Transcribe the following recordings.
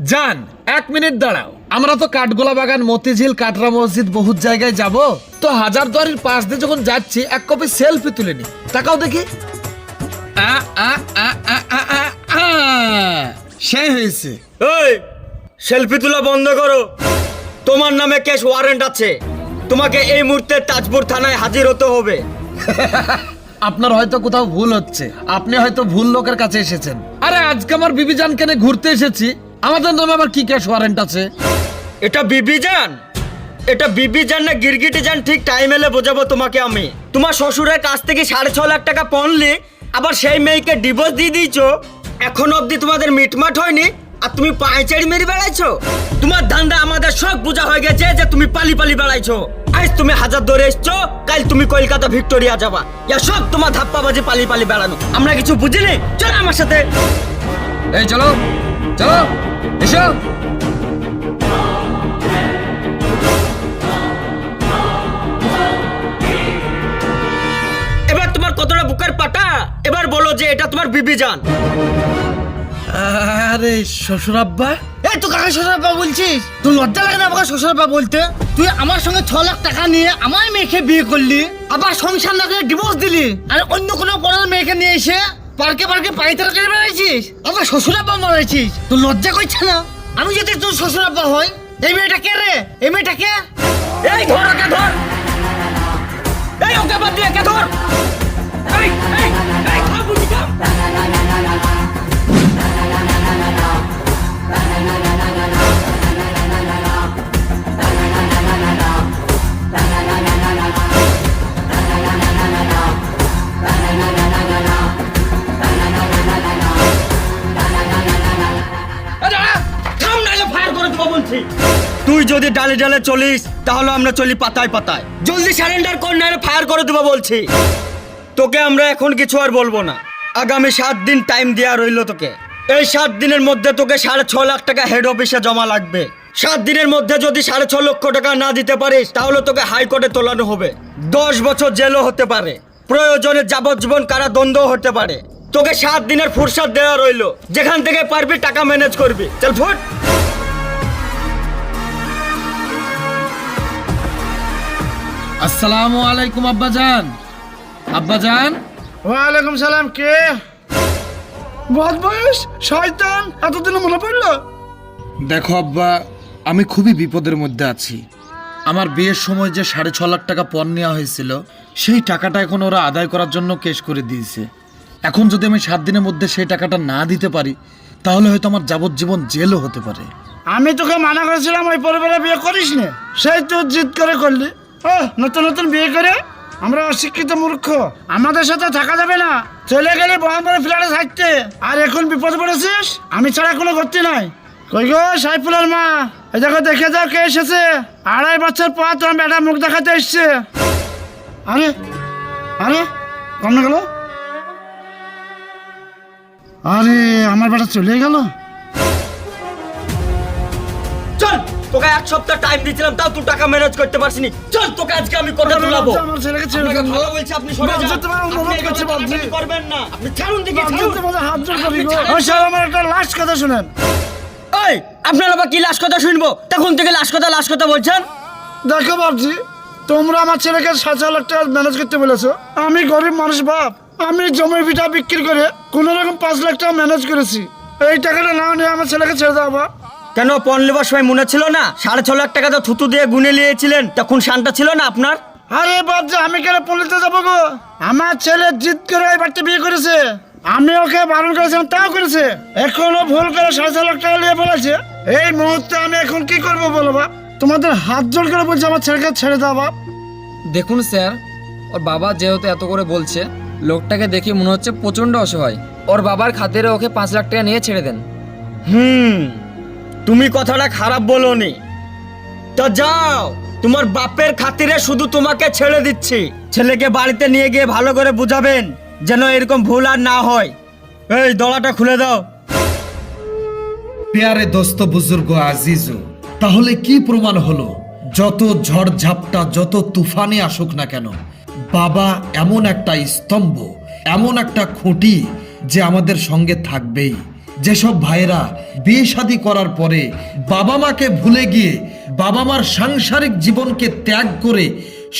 যান এক মিনিট দাঁড়াও। আমরা তো কাঠগোলা বাগান মতিঝিল কাটরা মসজিদ বহুত জায়গায় যাব। তো হাজার দুয়ারির পাশ দিয়ে যখন যাচ্ছি এক কপি সেলফি তুলে নি তাকাও দেখি। আ, আ, আ, আ, আ, আ, আ। সেই হয়েছে। এই সেলফি তোলা বন্ধ করো। তোমার নামে কেস ওয়ারেন্ট আছে। তোমাকে এই মুহূর্তে তাজপুর থানায় হাজির হতে হবে। আপনার হয়তো কোথাও ভুল হচ্ছে। আপনি হয়তো ভুল লোকের কাছে এসেছেন। আরে আজকে আমার বিবি জান কেনে ঘুরতে এসেছি। আমাদের নামে আবার কি ক্যাশ ওয়ারেন্ট আছে? এটা বিবি যান এটা বিবি যান না গিরগিটি যান ঠিক টাইম এলে বোঝাবো তোমাকে আমি। তোমার শ্বশুরের কাছ থেকে সাড়ে ছ লাখ টাকা পনলি আবার সেই মেয়েকে ডিভোর্স দিয়ে দিয়েছ। এখন অবধি তোমাদের মিটমাট হয়নি আর তুমি পাঁচারি মেরে বেড়াইছো। তোমার ধান্দা আমাদের সব বোঝা হয়ে গেছে যে তুমি পালি পালি বেড়াইছো। আজ তুমি হাজার ধরে এসছো কাল তুমি কলকাতা ভিক্টোরিয়া যাবা। ইয়া সব তোমার ধাপ্পাবাজি পালি পালি বেড়ানো। আমরা কিছু বুঝিনি? চলো আমার সাথে। এই চলো। চলো এসো। এবার তোমার কতটা বুকের পাটা? এবার বলো যে এটা তোমার বিবি যান আরে শ্বশুর আব্বা? এই তো কাকা শ্বশুরপা বলছিস? তুই লজ্জা লাগে না আমাকে শ্বশুরপা বলতে? তুই আমার সঙ্গে ছ লাখ টাকা নিয়ে আমার মেয়েকে বিয়ে করলি আবার সংসার না করে ডিভোর্স দিলি আর অন্য কোনো পরের মেয়েকে নিয়ে এসে পার্কে পার্কে পাইতারা করে বেড়াইছিস শ্বশুর শ্বশুরাব্বা মারাইছিস। তুই লজ্জা করছে না? আমি যদি তোর শ্বশুর শ্বশুরাব্বা হই, এই মেয়েটা কে রে? এই মেয়েটা কে? এই ধর ওকে ধর। এই ওকে বাদ দিয়ে কে ধর? এই যদি ডালে ডালে চলিস তাহলে আমরা চলি পাতায় পাতায়। জলদি সারেন্ডার কর নাহলে ফায়ার করে দেবো বলছি। তোকে আমরা এখন কিছু আর বলব না। আগামী সাত দিন টাইম দেওয়া রইল তোকে। এই সাত দিনের মধ্যে তোকে সাড়ে ছ লাখ টাকা হেড অফিসে জমা লাগবে। সাত দিনের মধ্যে যদি সাড়ে ছ লক্ষ টাকা না দিতে পারিস তাহলে তোকে হাইকোর্টে তোলানো হবে। দশ বছর জেলও হতে পারে। প্রয়োজনে যাবজ্জীবন কারাদণ্ড হতে পারে। তোকে সাত দিনের ফুরসাদ দেওয়া রইল। যেখান থেকে পারবি টাকা ম্যানেজ করবি। চল ফুট! আসসালামু আলাইকুম আব্বা জান। আব্বা জান? ওয়ালাইকুম সালাম কে? বদ বয়স শয়তান এতদিন মনে পড়ল? দেখো আব্বা আমি খুবই বিপদের মধ্যে আছি। আমার বিয়ের সময় যে সাড়ে ছ লাখ টাকা পণ নেওয়া হয়েছিল সেই টাকাটা এখন ওরা আদায় করার জন্য কেস করে দিয়েছে। এখন যদি আমি সাত দিনের মধ্যে সেই টাকাটা না দিতে পারি তাহলে হয়তো আমার যাবজ্জীবন জেলও হতে পারে। আমি তোকে মানা করেছিলাম ওই পরিবারে বিয়ে করিস নে সেই তুই জিদ করে করলি। ও, নতুন নতুন বিয়ে করে? আমরা অশিক্ষিত মূর্খ। আমাদের সাথে থাকা যাবে না। চলে গেলে বহনপুরে ফ্ল্যাটে থাকতে। আর এখন বিপদ পড়েছিস? আমি ছাড়া কোনো গতি নাই। কই গো, সাইফুলের মা? এই দেখো, দেখে যাও কে এসেছে। আড়াই বছর পর তোমার বেটা মুখ দেখাতে এসছে। আরে আরে, কম গেল? আরে, আমার বেটা চলে গেল? তোকে এক সপ্তাহ টাইম দিয়েছিলাম তাও তুই টাকা ম্যানেজ করতে পারছিনি চল তোকে আজকে আমি তুলাবো। আমার ছেলেকে ছেড়ে দিন। ভালো বলছি আপনি সরে যান। তোমার আপনি অনুরোধ করছি, বাবজি। করবেন না। আপনি ছাড়ুন দিকে ছাড়ুন। তোমাদের হাত জোর করি গো। স্যার, আমার একটা লাস্ট কথা শুনেন। এই আপনার আবার কি লাশ কথা শুনব? তখন থেকে লাশ কথা লাশ কথা বলছেন? দেখো বাবজি তোমরা আমার ছেলেকে সাত লাখ টাকা ম্যানেজ করতে বলেছ। আমি গরিব মানুষ বাপ। আমি জমি ভিটা বিক্রি করে কোনো রকম পাঁচ লাখ টাকা ম্যানেজ করেছি। এই টাকাটা না নিয়ে আমার ছেলেকে ছেড়ে দাও বাপ। কেন পণ নেবার সময় মনে ছিল না? সাড়ে ছ লাখ টাকা তো থুতু দিয়ে গুনে নিয়েছিলেন তখন শানটা ছিল না আপনার? আরে বাবজি আমি কেন পুলিশে যাব গো? আমার ছেলে জিদ করে ওই বাড়িতে বিয়ে করেছে। আমি ওকে বারণ করেছিলাম তাও করেছে। এখনও ভুল করে সাড়ে ছ লাখ টাকা নিয়ে বলেছে। এই মুহূর্তে আমি এখন কি করব বলো বাপ? তোমাদের হাত জোর করে বলছি আমার ছেলেকে ছেড়ে দাও বাপ। দেখুন স্যার ওর বাবা যেহেতু এত করে বলছে লোকটাকে দেখে মনে হচ্ছে প্রচণ্ড অসহায়। ওর বাবার খাতিরে ওকে পাঁচ লাখ টাকা নিয়ে ছেড়ে দেন। হুম। তুমি কথাটা খারাপ বলোনি। তো যাও, তোমার বাপের খাতিরে শুধু তোমাকে ছেড়ে দিচ্ছি। ছেলেকে বাড়িতে নিয়ে গিয়ে ভালো করে বুঝাবেন যেন এরকম ভুল আর না হয়। এই, দলাটা খুলে দাও। পেয়ারে দোস্ত বুজুর্গ আজিজু, তাহলে কি প্রমাণ হলো? যত ঝড় ঝাপটা, যত তুফানে আসুক না কেন, বাবা এমন একটা স্তম্ভ, এমন একটা খুঁটি যে আমাদের সঙ্গে থাকবেই। যেসব ভাইরা বিয়ে শাদী করার পরে বাবা মাকে ভুলে গিয়ে বাবা মার সাংসারিক জীবনকে ত্যাগ করে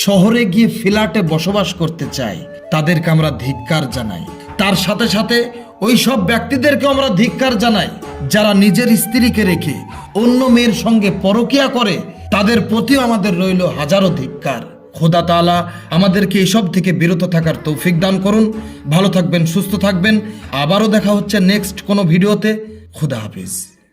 শহরে গিয়ে ফ্ল্যাটে বসবাস করতে চায়, তাদেরকে আমরা ধিক্কার জানাই। তার সাথে সাথে ওই সব ব্যক্তিদেরকে আমরা ধিক্কার জানাই, যারা নিজের স্ত্রীকে রেখে অন্য মেয়ের সঙ্গে পরকিয়া করে, তাদের প্রতিও আমাদের রইল হাজারো ধিক্কার। খোদা তালা আমাদেরকে এসব থেকে বিরত থাকার তৌফিক দান করুন। ভালো থাকবেন, সুস্থ থাকবেন। আবারও দেখা হচ্ছে নেক্সট কোনো ভিডিওতে। খুদা হাফিজ।